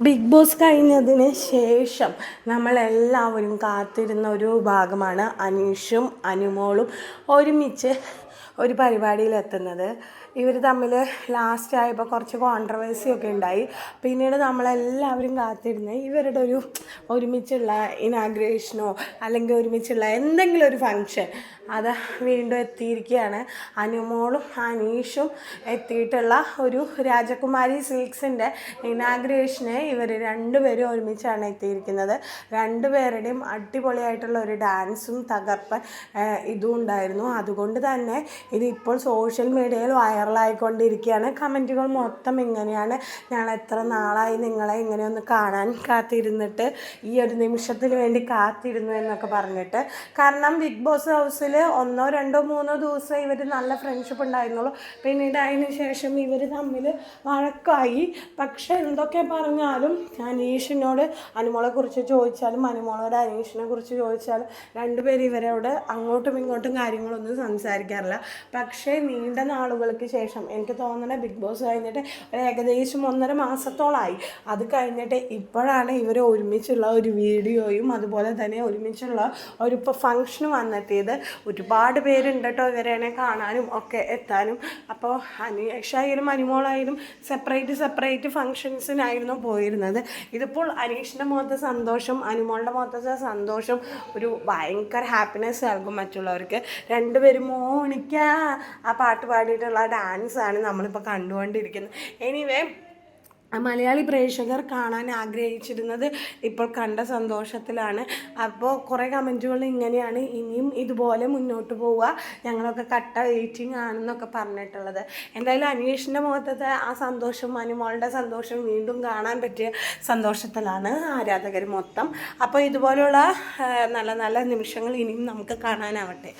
Big boss കഴിഞ്ഞതിന് ശേഷം നമ്മളെല്ലാവരും കാത്തിരുന്ന ഒരു ഭാഗമാണ് അനീഷും അനുമോളും ഒരുമിച്ച് ഒരു പരിപാടിയിലെത്തുന്നത്. ഇവർ തമ്മിൽ ലാസ്റ്റ് ആയപ്പോൾ കുറച്ച് കോൺട്രവേഴ്സി ഒക്കെ ഉണ്ടായി. പിന്നീട് നമ്മളെല്ലാവരും കാത്തിരുന്ന് ഇവരുടെ ഒരു ഒരുമിച്ചുള്ള ഇനാഗ്രേഷനോ അല്ലെങ്കിൽ ഒരുമിച്ചുള്ള എന്തെങ്കിലും ഒരു ഫങ്ഷൻ അത് വീണ്ടും എത്തിയിരിക്കുകയാണ്. അനുമോളും അനീഷും എത്തിയിട്ടുള്ള ഒരു രാജകുമാരി സിൽക്സിന്റെ ഇനാഗ്രേഷന് ഇവർ രണ്ടുപേരും ഒരുമിച്ചാണ് എത്തിയിരിക്കുന്നത്. രണ്ടുപേരുടെയും അടിപൊളിയായിട്ടുള്ള ഒരു ഡാൻസും തകർപ്പൻ ഇതും ഉണ്ടായിരുന്നു. അതുകൊണ്ട് തന്നെ ഇത് ഇപ്പോൾ സോഷ്യൽ മീഡിയയിൽ വൈറലായിക്കൊണ്ടിരിക്കുകയാണ് കമന്റുകൾ മൊത്തം ഇങ്ങനെയാണ്. ഞാൻ എത്ര നാളായി നിങ്ങളെ ഇങ്ങനെ ഒന്ന് കാണാൻ കാത്തിരുന്നിട്ട് ഈ ഒരു നിമിഷത്തിന് വേണ്ടി കാത്തിരുന്നു എന്നൊക്കെ പറഞ്ഞിട്ട്. കാരണം ബിഗ് ബോസ് ഹൗസിൽ ഒന്നോ രണ്ടോ മൂന്നോ ദിവസം ഇവർ നല്ല ഫ്രണ്ട്ഷിപ്പ് ഉണ്ടായിരുന്നുള്ളൂ. പിന്നീട് അതിന് ശേഷം ഇവർ തമ്മിൽ വഴക്കായി. പക്ഷെ എന്തൊക്കെ പറഞ്ഞാലും അനീഷിനോട് അനുമോളെ കുറിച്ച് ചോദിച്ചാലും അനുമോളോട് അനീഷിനെ കുറിച്ച് ചോദിച്ചാലും രണ്ടുപേരും ഇവരോട് അങ്ങോട്ടും ഇങ്ങോട്ടും കാര്യങ്ങളൊന്നും സംസാരിക്കാറില്ല. പക്ഷേ നീണ്ട നാളുകൾക്ക് ശേഷം എനിക്ക് തോന്നണേ ബിഗ് ബോസ് കഴിഞ്ഞിട്ട് ഒരു ഏകദേശം ഒന്നര മാസത്തോളമായി അത് കഴിഞ്ഞിട്ട് ഇപ്പോഴാണ് ഇവർ ഒരുമിച്ചുള്ള ഒരു വീഡിയോയും അതുപോലെ തന്നെ ഒരുമിച്ചുള്ള ഒരു ഇപ്പോൾ ഫങ്ഷന് വന്നെത്തിയത്. ഒരുപാട് പേരുണ്ട് കേട്ടോ ഇവരെ കാണാനും ഒക്കെ എത്താനും. അപ്പോൾ അനീഷായാലും അനുമോളായാലും സെപ്പറേറ്റ് സെപ്പറേറ്റ് ഫങ്ഷൻസിനായിരുന്നു പോയിരുന്നത്. ഇതിപ്പോൾ അനീഷിന്റെ മുഖത്തെ സന്തോഷം അനുമോളുടെ മുഖത്തെ സന്തോഷം ഒരു ഭയങ്കര ഹാപ്പിനെസ് നൽകും മറ്റുള്ളവർക്ക്. രണ്ടുപേരും മോണിക്ക ആ പാട്ട് പാടിയിട്ടുള്ള ഡാൻസാണ് നമ്മളിപ്പോൾ കണ്ടുകൊണ്ടിരിക്കുന്നത്. എനിവേ മലയാളി പ്രേക്ഷകർ കാണാൻ ആഗ്രഹിച്ചിരുന്നത് ഇപ്പോൾ കണ്ട സന്തോഷത്തിലാണ്. അപ്പോൾ കുറേ കമന്റുകൾ ഇങ്ങനെയാണ്. ഇനിയും ഇതുപോലെ മുന്നോട്ട് പോവുക. ഞങ്ങളൊക്കെ കട്ട വെയിറ്റിംഗ് ആണെന്നൊക്കെ പറഞ്ഞിട്ടുള്ളത്. എന്തായാലും അനീഷിന്റെ മുഖത്തത്തെ ആ സന്തോഷം അനുമോളുടെ സന്തോഷം വീണ്ടും കാണാൻ പറ്റിയ സന്തോഷത്തിലാണ് ആരാധകർ മൊത്തം. അപ്പോൾ ഇതുപോലുള്ള നല്ല നല്ല നിമിഷങ്ങൾ ഇനിയും നമുക്ക് കാണാനാവട്ടെ.